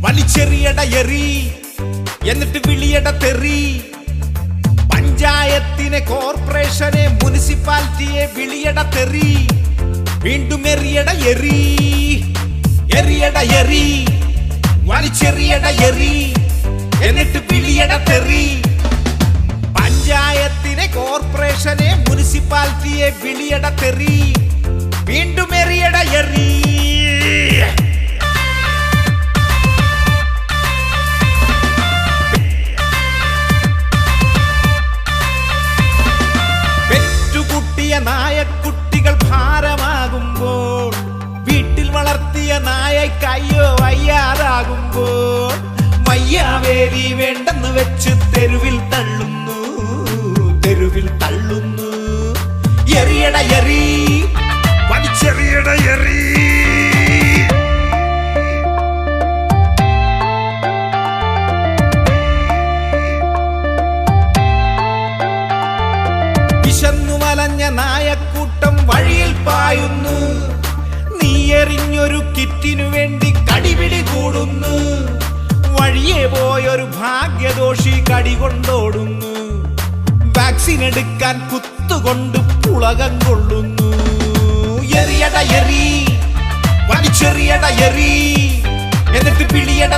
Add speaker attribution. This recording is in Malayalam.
Speaker 1: വലിച്ചെറിയട എറി. എന്നിട്ട് വിളിയട തെറി. പഞ്ചായത്തിനെ കോർപ്പറേഷനെ മുനിസിപ്പാലിറ്റിയെ വിളിയട തെറി. വീണ്ടും എറിയട എറി. എറിയട എറി. വലിച്ചെറിയട എറി. എന്നിട്ട് വിളിയട തെറി. പഞ്ചായത്തിനെ കോർപ്പറേഷനെ മുനിസിപ്പാലിറ്റിയെ വിളിയട തെറി. വീണ്ടും എറിയട എറി. വയ്യാതാകുമ്പോൾ വയ്യാവേലി വേണ്ടെന്ന് വെച്ച് തെരുവിൽ തള്ളുന്നു. തെരുവിൽ തള്ളുന്നു. എറിയട എറി. വലിച്ചെറിയട എറി വിശന്നു വലഞ്ഞ നായക്കൂട്ടം വഴിയിൽ പായുന്നു. നീ എറിഞ്ഞൊരു കിറ്റിനു വേണ്ടി കടിപിടി കൂടുന്നു വഴിയെ പോയൊരു ഭാഗ്യദോഷി കടി കൊണ്ടോടുന്നു. വാക്സിൻ എടുക്കാൻ കുത്തുകൊണ്ട് പുളകം കൊള്ളുന്നു. എറിയട എറി വലിച്ചെറിയട എറി എന്നിട്ട് പിടിയട